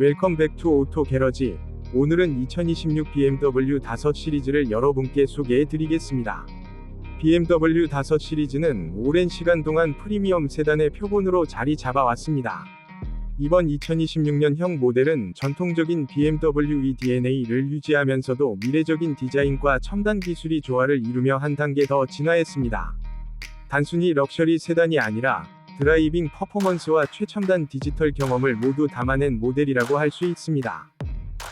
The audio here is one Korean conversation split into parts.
웰컴 백투 오토 게러지. 오늘은 2026 BMW 5 시리즈를 여러분께 소개해 드리겠습니다. BMW 5 시리즈는 오랜 시간 동안 프리미엄 세단의 표본으로 자리 잡아왔습니다. 이번 2026년형 모델은 전통적인 BMW의 DNA를 유지하면서도 미래적인 디자인과 첨단 기술이 조화를 이루며 한 단계 더 진화했습니다. 단순히 럭셔리 세단이 아니라 드라이빙 퍼포먼스와 최첨단 디지털 경험을 모두 담아낸 모델이라고 할 수 있습니다.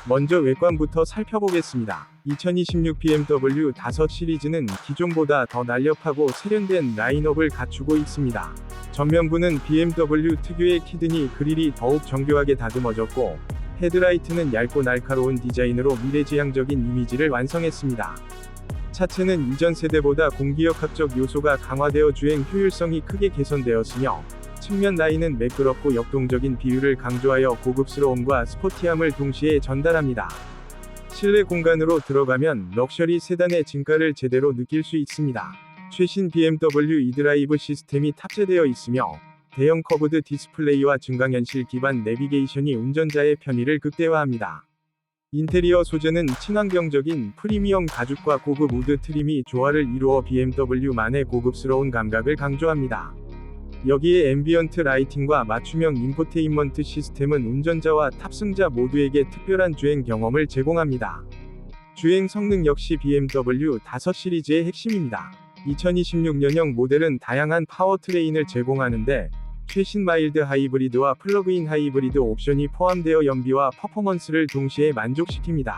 먼저 외관부터 살펴보겠습니다. 2026 BMW 5 시리즈는 기존보다 더 날렵하고 세련된 라인업을 갖추고 있습니다. 전면부는 BMW 특유의 키드니 그릴이 더욱 정교하게 다듬어졌고, 헤드라이트는 얇고 날카로운 디자인으로 미래지향적인 이미지를 완성했습니다. 차체는 이전 세대보다 공기역학적 요소가 강화되어 주행 효율성이 크게 개선되었으며, 측면 라인은 매끄럽고 역동적인 비율을 강조하여 고급스러움과 스포티함을 동시에 전달합니다. 실내 공간으로 들어가면 럭셔리 세단의 진가를 제대로 느낄 수 있습니다. 최신 BMW e드라이브 시스템이 탑재되어 있으며, 대형 커브드 디스플레이와 증강현실 기반 내비게이션이 운전자의 편의를 극대화합니다. 인테리어 소재는 친환경적인 프리미엄 가죽과 고급 우드 트림이 조화를 이루어 BMW만의 고급스러운 감각을 강조합니다. 여기에 앰비언트 라이팅과 맞춤형 인포테인먼트 시스템은 운전자와 탑승자 모두에게 특별한 주행 경험을 제공합니다. 주행 성능 역시 BMW 5 시리즈의 핵심입니다. 2026년형 모델은 다양한 파워트레인을 제공하는데 최신 마일드 하이브리드와 플러그인 하이브리드 옵션이 포함되어 연비와 퍼포먼스를 동시에 만족시킵니다.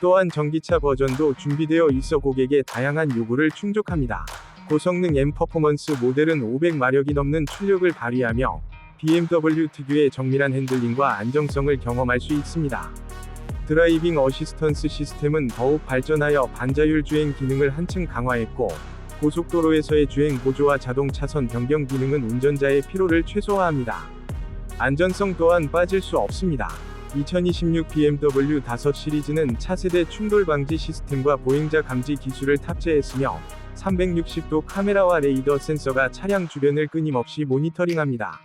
또한 전기차 버전도 준비되어 있어 고객의 다양한 요구를 충족합니다. 고성능 M 퍼포먼스 모델은 500마력이 넘는 출력을 발휘하며 BMW 특유의 정밀한 핸들링과 안정성을 경험할 수 있습니다. 드라이빙 어시스턴스 시스템은 더욱 발전하여 반자율 주행 기능을 한층 강화했고, 고속도로에서의 주행 보조와 자동 차선 변경 기능은 운전자의 피로를 최소화합니다. 안전성 또한 빠질 수 없습니다. 2026 BMW 5 시리즈는 차세대 충돌 방지 시스템과 보행자 감지 기술을 탑재했으며 360도 카메라와 레이더 센서가 차량 주변을 끊임없이 모니터링합니다.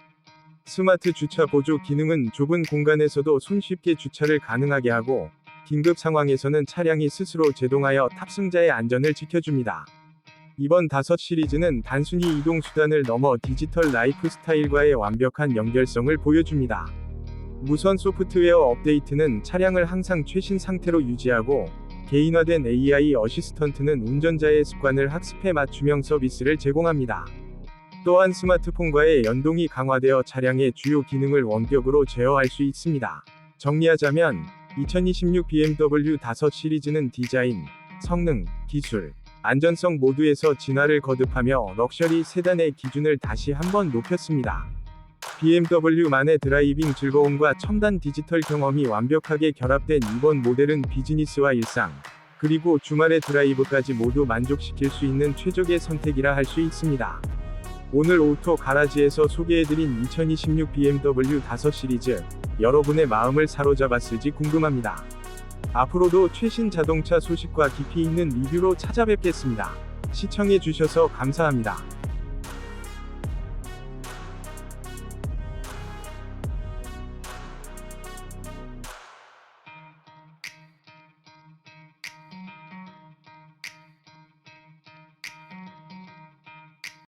스마트 주차 보조 기능은 좁은 공간에서도 손쉽게 주차를 가능하게 하고 긴급 상황에서는 차량이 스스로 제동하여 탑승자의 안전을 지켜줍니다. 이번 5 시리즈는 단순히 이동 수단을 넘어 디지털 라이프 스타일과의 완벽한 연결성을 보여줍니다. 무선 소프트웨어 업데이트는 차량을 항상 최신 상태로 유지하고 개인화된 AI 어시스턴트는 운전자의 습관을 학습해 맞춤형 서비스를 제공합니다. 또한 스마트폰과의 연동이 강화되어 차량의 주요 기능을 원격으로 제어할 수 있습니다. 정리하자면 2026 BMW 5 시리즈는 디자인, 성능, 기술, 안전성 모두에서 진화를 거듭하며 럭셔리 세단의 기준을 다시 한번 높였습니다. BMW만의 드라이빙 즐거움과 첨단 디지털 경험이 완벽하게 결합된 이번 모델은 비즈니스와 일상, 그리고 주말의 드라이브까지 모두 만족시킬 수 있는 최적의 선택이라 할 수 있습니다. 오늘 오토 가라지에서 소개해드린 2026 BMW 5 시리즈, 여러분의 마음을 사로잡았을지 궁금합니다. 앞으로도 최신 자동차 소식과 깊이 있는 리뷰로 찾아뵙겠습니다. 시청해주셔서 감사합니다.